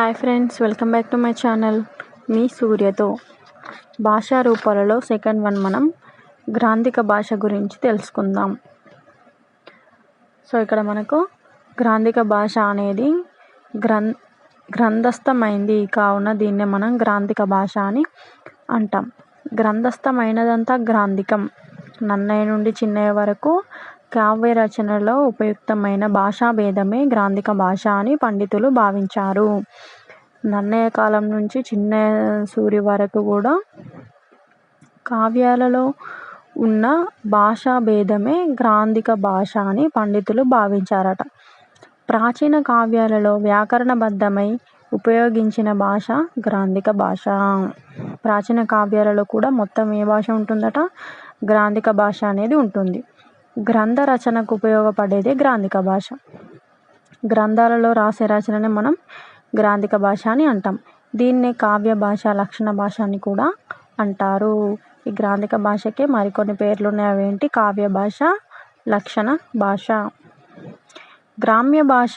Hi friends welcome back to my channel. మీ సూర్యతో భాషా రూపాలలో సెకండ్ వన్ మనం గ్రాంధిక భాష గురించి తెలుసుకుందాం. సో ఇక్కడ మనకు గ్రాంధిక భాష అనేది గ్రం గ్రంథస్థమైంది. కావున దీన్నే మనం గ్రాంధిక భాష అని అంటాం. గ్రంథస్థమైనదంతా గ్రాంధికం. నన్నయ్య నుండి చిన్నయ్య వరకు కావ్య రచనలో ఉపయుక్తమైన భాషా భేదమే గ్రాంధిక భాష అని పండితులు భావించారు. నన్నయ్య కాలం నుంచి చిన్న సూరి వరకు కూడా కావ్యాలలో ఉన్న భాషా భేదమే గ్రాంధిక భాష అని పండితులు భావించారట. ప్రాచీన కావ్యాలలో వ్యాకరణబద్ధమై ఉపయోగించిన భాష గ్రాంధిక భాష. ప్రాచీన కావ్యాలలో కూడా మొత్తం ఏ భాష ఉంటుందట? గ్రాంధిక భాష అనేది ఉంటుంది. గ్రంథ రచనకు ఉపయోగపడేదే గ్రాంధిక భాష. గ్రంథాలలో రాసే రచననే మనం గ్రాంధిక భాష అని అంటాం. దీన్నే కావ్య భాష లక్షణ భాష అని కూడా అంటారు. ఈ గ్రాంధిక భాషకే మరికొన్ని పేర్లు ఉన్నాయి అవేంటి? కావ్య భాష లక్షణ భాష. గ్రామ్య భాష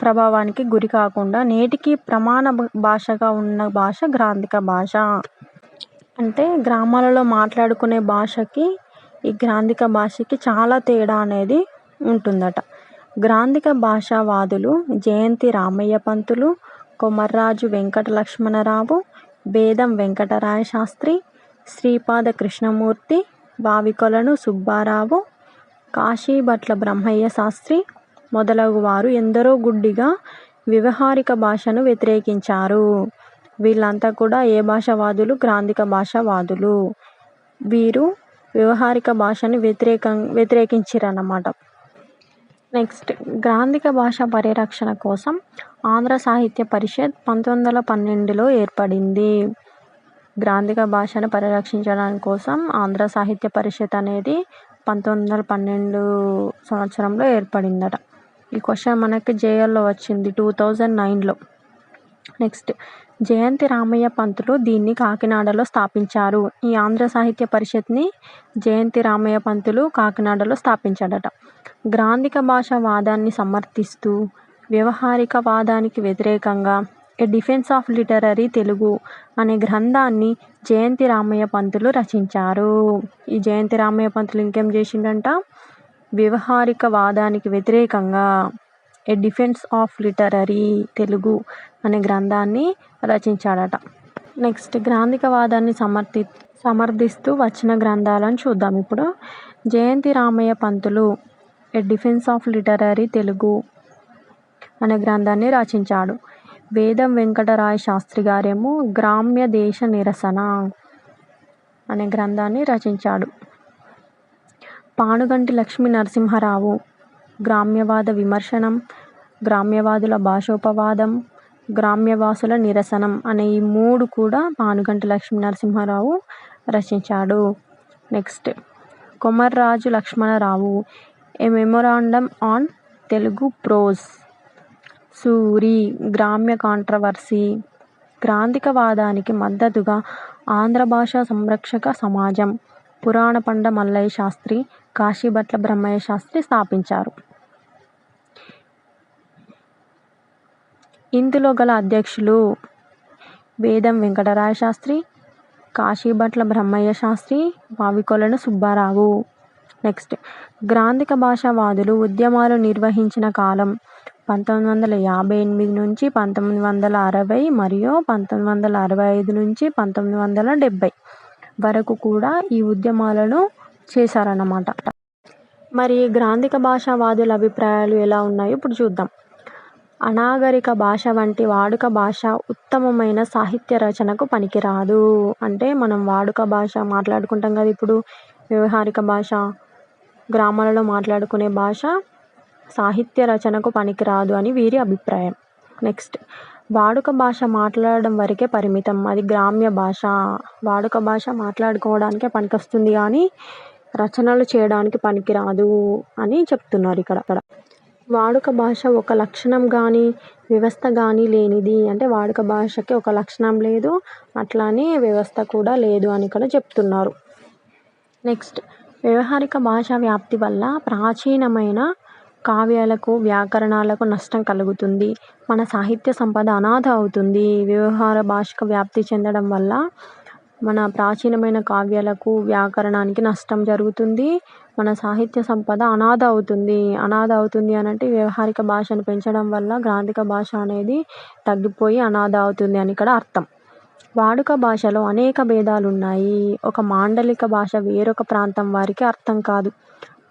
ప్రభావానికి గురి కాకుండా నేటికి ప్రమాణ భాషగా ఉన్న భాష గ్రాంధిక భాష. అంటే గ్రామాలలో మాట్లాడుకునే భాషకి ఈ గ్రాంధిక భాషకి చాలా తేడా అనేది ఉంటుందట. గ్రాంధిక భాషావాదులు జయంతి రామయ్య పంతులు కొమర్రాజు వెంకట లక్ష్మణరావు వేదం వెంకటరాయ శాస్త్రి శ్రీపాద కృష్ణమూర్తి వావికొలను సుబ్బారావు కాశీభట్ల బ్రహ్మయ్య శాస్త్రి మొదలగు వారు ఎందరో గుడ్డిగా వ్యవహారిక భాషను వ్యతిరేకించారు. వీళ్ళంతా కూడా ఏ భాషవాదులు? గ్రాంధిక భాషావాదులు. వీరు వ్యవహారిక భాషని వ్యతిరేకం వ్యతిరేకించిరన్నమాట. నెక్స్ట్ గ్రాంధిక భాష పరిరక్షణ కోసం ఆంధ్ర సాహిత్య పరిషత్ పంతొమ్మిది వందల పన్నెండులో ఏర్పడింది. గ్రాంధిక భాషను పరిరక్షించడానికి కోసం ఆంధ్ర సాహిత్య పరిషత్ అనేది పంతొమ్మిది వందల పన్నెండు సంవత్సరంలో ఏర్పడిందట. ఈ క్వశ్చన్ మనకి జేఎల్లో వచ్చింది టూ థౌజండ్ నైన్లో. నెక్స్ట్ జయంతి రామయ్య పంతులు దీన్ని కాకినాడలో స్థాపించారు. ఈ ఆంధ్ర సాహిత్య పరిషత్ని జయంతి రామయ్య పంతులు కాకినాడలో స్థాపించాడట. గ్రాంధిక భాష వాదాన్ని సమర్థిస్తూ వ్యవహారిక వాదానికి వ్యతిరేకంగా A defence of literary Telugu అనే గ్రంథాన్ని జయంతి రామయ్య పంతులు రచించారు. ఈ జయంతి రామయ్య పంతులు ఇంకేం చేసిండంట? వ్యవహారిక వాదానికి వ్యతిరేకంగా A defence of literary Telugu అనే గ్రంథాన్ని రచించాడట. నెక్స్ట్ గ్రాంధికవాదాన్ని సమర్థి సమర్థిస్తూ వచ్చిన గ్రంథాలను చూద్దాం. ఇప్పుడు Jayanti Ramayya Pantulu A defence of literary Telugu అనే గ్రంథాన్ని రచించాడు. వేదం వెంకటరాయ శాస్త్రి గారేమో గ్రామ్య దేశ నిరసన అనే గ్రంథాన్ని రచించాడు. పానుగంటి లక్ష్మీ నరసింహారావు గ్రామ్యవాద విమర్శనం గ్రామ్యవాదుల భాషోపవాదం గ్రామ్యవాసుల నిరసనం అనే ఈ మూడు కూడా పానుగంటి లక్ష్మీ నరసింహారావు రచించాడు. Next Komarraju Lakshmanarao A memorandum on Telugu prose. Suri గ్రామ్య controversy. క్రాంతికవాదానికి మద్దతుగా ఆంధ్ర భాషా సంరక్షక సమాజం పురాణపండ మల్లయ్య శాస్త్రి కాశీభట్ల బ్రహ్మయ్య శాస్త్రి స్థాపించారు. ఇందులో గల అధ్యక్షులు వేదం వెంకటరాయ శాస్త్రి కాశీభట్ల బ్రహ్మయ్య శాస్త్రి వావికొలను సుబ్బారావు. నెక్స్ట్. గ్రాంధిక భాషావాదులు ఉద్యమాలు నిర్వహించిన కాలం పంతొమ్మిది వందల యాభై ఎనిమిది నుంచి పంతొమ్మిది వందల అరవై మరియు పంతొమ్మిది వందల అరవై ఐదు నుంచి పంతొమ్మిది వందల డెబ్భై వరకు కూడా ఈ ఉద్యమాలను చేశారన్నమాట. మరి గ్రాంధిక భాషావాదుల అభిప్రాయాలు ఎలా ఉన్నాయో ఇప్పుడు చూద్దాం. అనాగరిక భాష వంటి వాడుక భాష ఉత్తమమైన సాహిత్య రచనకు పనికిరాదు. అంటే మనం వాడుక భాష మాట్లాడుకుంటాం కదా ఇప్పుడు. వ్యవహారిక భాష గ్రామాలలో మాట్లాడుకునే భాష సాహిత్య రచనకు పనికిరాదు అని వీరి అభిప్రాయం. నెక్స్ట్ వాడుక భాష మాట్లాడడం వరకే పరిమితం. అది గ్రామ్య భాష. వాడుక భాష మాట్లాడుకోవడానికే పనికొస్తుంది కానీ రచనలు చేయడానికి పనికిరాదు అని చెప్తున్నారు ఇక్కడ. అక్కడ వాడుక భాష ఒక లక్షణం కానీ వ్యవస్థ కానీ లేనిది. అంటే వాడుక భాషకి ఒక లక్షణం లేదు అట్లానే వ్యవస్థ కూడా లేదు అని ఇక్కడ చెప్తున్నారు. నెక్స్ట్ వ్యవహారిక భాష వ్యాప్తి వల్ల ప్రాచీనమైన కావ్యాలకు వ్యాకరణాలకు నష్టం కలుగుతుంది. మన సాహిత్య సంపద అనాథ అవుతుంది. వ్యవహార భాషకు వ్యాప్తి చెందడం వల్ల మన ప్రాచీనమైన కావ్యాలకు వ్యాకరణానికి నష్టం జరుగుతుంది. మన సాహిత్య సంపద అనాథ అవుతుంది. అనాథ అవుతుంది అని అంటే వ్యవహారిక భాషను పెంచడం వల్ల గ్రాంధిక భాష అనేది తగ్గిపోయి అనాథ అవుతుంది అని ఇక్కడ అర్థం. వాడుక భాషలో అనేక భేదాలు ఉన్నాయి ఒక మాండలిక భాష వేరొక ప్రాంతం వారికి అర్థం కాదు.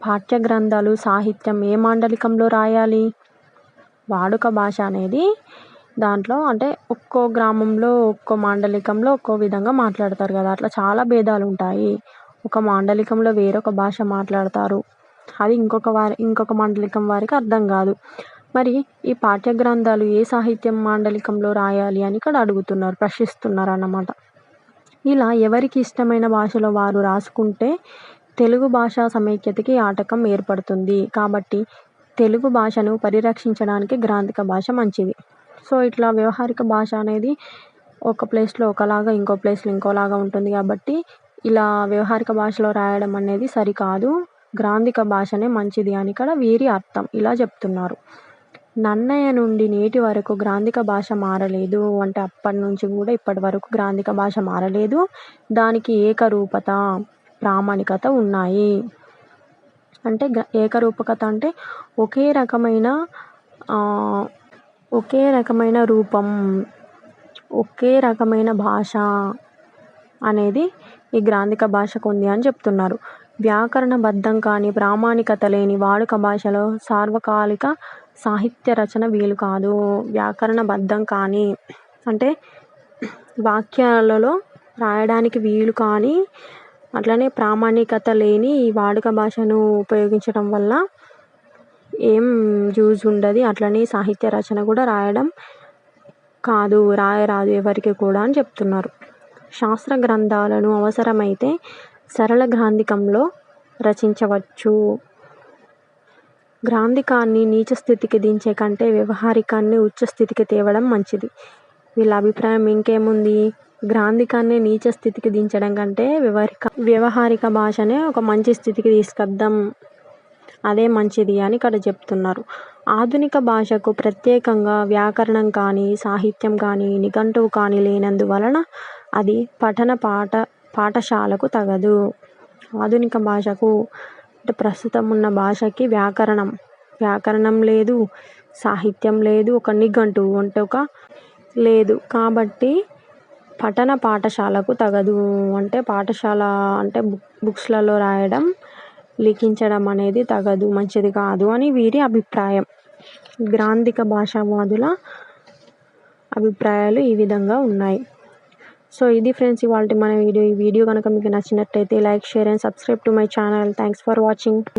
పాఠ్య గ్రంథాలు సాహిత్యం ఏ మాండలికంలో రాయాలి? వాడుక భాష అనేది దాంట్లో అంటే ఒక్కో గ్రామంలో ఒక్కో మాండలికంలో ఒక్కో విధంగా మాట్లాడతారు కదా. అట్లా చాలా భేదాలు ఉంటాయి. ఒక మాండలికంలో వేరొక భాష మాట్లాడతారు. అది ఇంకొక వారి ఇంకొక మాండలికం వారికి అర్థం కాదు. మరి ఈ పాఠ్య గ్రంథాలు ఏ సాహిత్యం మాండలికంలో రాయాలి అని ఇక్కడ అడుగుతున్నారు ప్రశ్నిస్తున్నారు అన్నమాట. ఇలా ఎవరికి ఇష్టమైన భాషలో వారు రాసుకుంటే తెలుగు భాషా సమైక్యతకి ఆటకం ఏర్పడుతుంది. కాబట్టి తెలుగు భాషను పరిరక్షించడానికి గ్రాంధిక భాష మంచిది. సో ఇట్లా వ్యవహారిక భాష అనేది ఒక ప్లేస్లో ఒకలాగా ఇంకో ప్లేస్లో ఇంకోలాగా ఉంటుంది కాబట్టి ఇలా వ్యవహారిక భాషలో రాయడం అనేది సరికాదు. గ్రాంధిక భాషనే మంచిది అని ఇక్కడ వీరి అర్థం. ఇలా చెప్తున్నారు. నన్నయ్య నుండి నేటి వరకు గ్రాంధిక భాష మారలేదు అంటే అప్పటి నుంచి కూడా ఇప్పటి వరకు గ్రాంధిక భాష మారలేదు. దానికి ఏకరూపత ప్రామాణికత ఉన్నాయి. అంటే ఏకరూపకత అంటే ఒకే రకమైన ఒకే రకమైన రూపం ఒకే రకమైన భాష అనేది ఈ గ్రాంధిక భాషకు ఉంది అని చెప్తున్నారు. వ్యాకరణబద్ధం కానీ ప్రామాణికత లేని వాడుక భాషలో సార్వకాలిక సాహిత్య రచన వీలు కాదు. వ్యాకరణబద్ధం కానీ అంటే వాక్యాలలో రాయడానికి వీలు కానీ అట్లనే ప్రామాణికత లేని ఈ వాడుక భాషను ఉపయోగించడం వల్ల ఏం యూజ్ ఉండదు. అట్లనే సాహిత్య రచన కూడా రాయడం కాదు రాయరాదు ఎవరికి కూడా అని చెప్తున్నారు. శాస్త్ర గ్రంథాలను అవసరమైతే సరళ గ్రాంధికంలో రచించవచ్చు. గ్రాంధికాన్ని నీచ స్థితికి దించే కంటే వ్యవహారికాన్ని ఉచ్చ స్థితికి తేవడం మంచిది. వీళ్ళ అభిప్రాయం ఇంకేముంది? గ్రాంధికాన్ని నీచ స్థితికి దించడం కంటే వ్యవహారిక వ్యవహారిక భాషనే ఒక మంచి స్థితికి తీసుకొద్దాం. అదే మంచిది అని ఇక్కడ చెప్తున్నారు. ఆధునిక భాషకు ప్రత్యేకంగా వ్యాకరణం కానీ సాహిత్యం కానీ నిఘంటువు కానీ లేనందువలన అది పఠన పాఠ పాఠశాలకు తగదు. ఆధునిక భాషకు అంటే ప్రస్తుతం ఉన్న భాషకి వ్యాకరణం వ్యాకరణం లేదు సాహిత్యం లేదు ఒక నిఘంటువు అంటే ఒక లేదు. కాబట్టి పఠన పాఠశాలకు తగదు అంటే పాఠశాల అంటే బుక్ బుక్స్లలో రాయడం లిఖించడం అనేది తగదు మంచిది కాదు అని వీరి అభిప్రాయం. గ్రాంధిక భాషావాదుల అభిప్రాయాలు ఈ విధంగా ఉన్నాయి. సో ఇది ఫ్రెండ్స్ ఇవాళ మన వీడియో. ఈ వీడియో కనుక మీకు నచ్చినట్టయితే like share and subscribe to my channel. Thanks for watching.